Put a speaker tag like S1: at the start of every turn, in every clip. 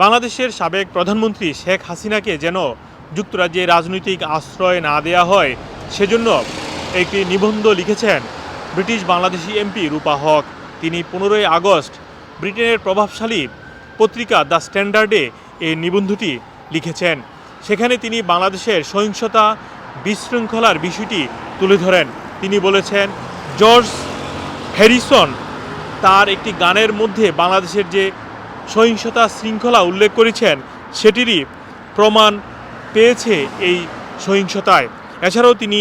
S1: বাংলাদেশের সাবেক প্রধানমন্ত্রী শেখ হাসিনাকে যেন যুক্তরাজ্যে রাজনৈতিক আশ্রয় না দেয়া হয়, সেজন্য একটি নিবন্ধ লিখেছেন ব্রিটিশ বাংলাদেশি এমপি রূপা হক। তিনি পনেরোই আগস্ট ব্রিটেনের প্রভাবশালী পত্রিকা দ্য স্ট্যান্ডার্ডে এই নিবন্ধটি লিখেছেন। সেখানে তিনি বাংলাদেশের সহিংসতা বিশৃঙ্খলার বিষয়টি তুলে ধরেন। তিনি বলেছেন, জর্জ হ্যারিসন তার একটি গানের মধ্যে বাংলাদেশের যে সহিংসতা শৃঙ্খলা উল্লেখ করেছেন, সেটিরই প্রমাণ পেয়েছে এই সহিংসতায়। এছাড়াও তিনি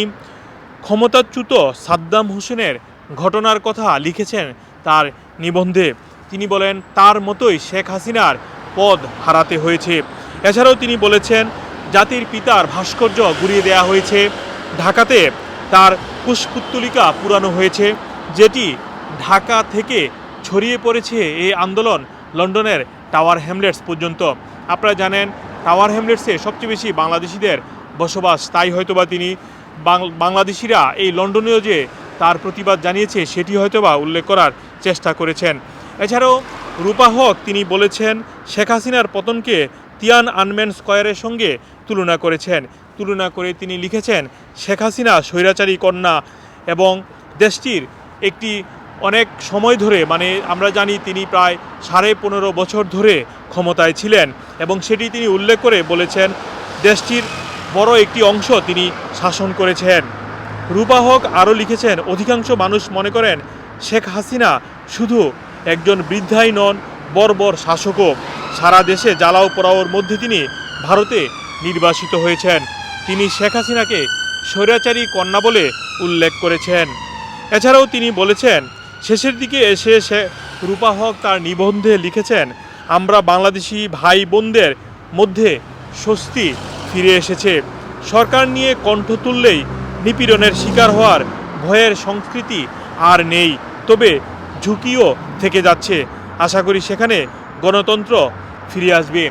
S1: ক্ষমতাচ্যুত সাদ্দাম হোসেনের ঘটনার কথা লিখেছেন তার নিবন্ধে। তিনি বলেন, তার মতোই শেখ হাসিনার পদ হারাতে হয়েছে। এছাড়াও তিনি বলেছেন, জাতির পিতার ভাস্কর্য গুড়িয়ে দেওয়া হয়েছে। ঢাকাতে তার কুশপুত্তলিকা পুরানো হয়েছে, যেটি ঢাকা থেকে ছড়িয়ে পড়েছে। এই আন্দোলন লন্ডনের টাওয়ার হ্যামলেটস পর্যন্ত। আপনারা জানেন, টাওয়ার হ্যামলেটসে সবচেয়ে বেশি বাংলাদেশিদের বসবাস, তাই হয়তোবা তিনি বাংলাদেশিরা এই লন্ডনেও যে তার প্রতিবাদ জানিয়েছে, সেটি হয়তোবা উল্লেখ করার চেষ্টা করেছেন। এছাড়াও রূপা হক, তিনি বলেছেন, শেখ হাসিনার পতনকে তিয়ান আনম্যান স্কয়ারের সঙ্গে তুলনা করেছেন। তুলনা করে তিনি লিখেছেন, শেখ হাসিনা স্বৈরাচারী কন্যা এবং দেশটির একটি অনেক সময় ধরে মানে আমরা জানি তিনি প্রায় সাড়ে পনেরো বছর ধরে ক্ষমতায় ছিলেন এবং সেটি তিনি উল্লেখ করে বলেছেন, দেশটির বড় একটি অংশ তিনি শাসন করেছেন। রূপা হক আরও লিখেছেন, অধিকাংশ মানুষ মনে করেন শেখ হাসিনা শুধু একজন বৃদ্ধাই নন, বর্বর শাসকও। সারা দেশে জ্বালাও পোড়াওর মধ্যে তিনি ভারতে নির্বাসিত হয়েছেন। তিনি শেখ হাসিনাকে স্বৈরাচারী কন্যা বলে উল্লেখ করেছেন। এছাড়াও তিনি বলেছেন শেষের দিকে এসে সে রূপা হক তার নিবন্ধে লিখেছেন, আমরা বাংলাদেশি ভাই বোনদের মধ্যে স্বস্তি ফিরে এসেছে। সরকার নিয়ে কণ্ঠ তুললেই নিপীড়নের শিকার হওয়ার ভয়ের সংস্কৃতি আর নেই, তবে ঝুঁকিও থেকে যাচ্ছে। আশা করি সেখানে গণতন্ত্র ফিরে আসবে।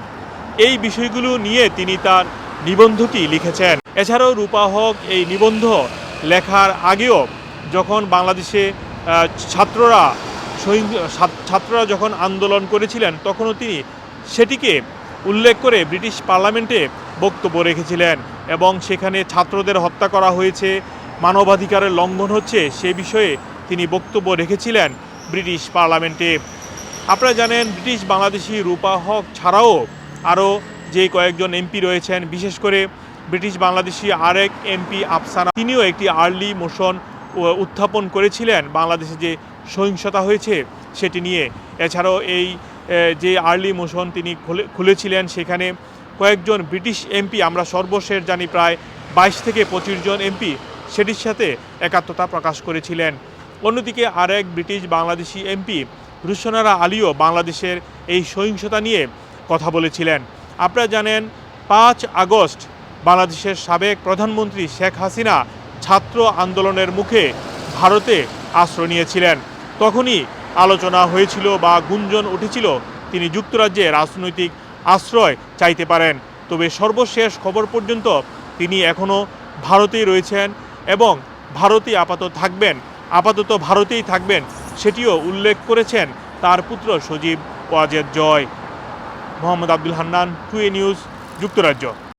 S1: এই বিষয়গুলো নিয়ে তিনি তার নিবন্ধটি লিখেছেন। এছাড়াও রূপা হক এই নিবন্ধ লেখার আগেও যখন বাংলাদেশে ছাত্ররা ছাত্ররা যখন আন্দোলন করেছিলেন, তখনও তিনি সেটিকে উল্লেখ করে ব্রিটিশ পার্লামেন্টে বক্তব্য রেখেছিলেন এবং সেখানে ছাত্রদের হত্যা করা হয়েছে, মানবাধিকারের লঙ্ঘন হচ্ছে, সে বিষয়ে তিনি বক্তব্য রেখেছিলেন ব্রিটিশ পার্লামেন্টে। আপনারা জানেন, ব্রিটিশ বাংলাদেশি রূপা হক ছাড়াও আরও যে কয়েকজন এমপি রয়েছেন, বিশেষ করে ব্রিটিশ বাংলাদেশি আরেক এমপি আফসানা, তিনিও একটি আর্লি মোশন উত্থাপন করেছিলেন, বাংলাদেশে যে সহিংসতা হয়েছে সেটি নিয়ে। এছাড়াও এই যে আর্লি মোশন তিনি খুলে- খুলেছিলেন, সেখানে কয়েকজন ব্রিটিশ এমপি, আমরা সর্বশেষ জানি প্রায় বাইশ থেকে পঁচিশ জন এমপি, সেটির সাথে একাত্মতা প্রকাশ করেছিলেন। অন্যদিকে আরেক ব্রিটিশ বাংলাদেশি এমপি রুশনারা আলীও বাংলাদেশের এই সহিংসতা নিয়ে কথা বলেছিলেন। আপনারা জানেন, পাঁচ আগস্ট বাংলাদেশের সাবেক প্রধানমন্ত্রী শেখ হাসিনা ছাত্র আন্দোলনের মুখে ভারতে আশ্রয় নিয়েছিলেন। তখনই আলোচনা হয়েছিল বা গুঞ্জন উঠেছিল, তিনি যুক্তরাজ্যে রাজনৈতিক আশ্রয় চাইতে পারেন। তবে সর্বশেষ খবর পর্যন্ত তিনি এখনও ভারতেই রয়েছেন এবং ভারতেই আপাতত থাকবেন, আপাতত ভারতেই থাকবেন সেটিও উল্লেখ করেছেন তার পুত্র সজীব ওয়াজেদ জয়। মোহাম্মদ আব্দুল হান্নান, টুয়ে নিউজ, যুক্তরাজ্য।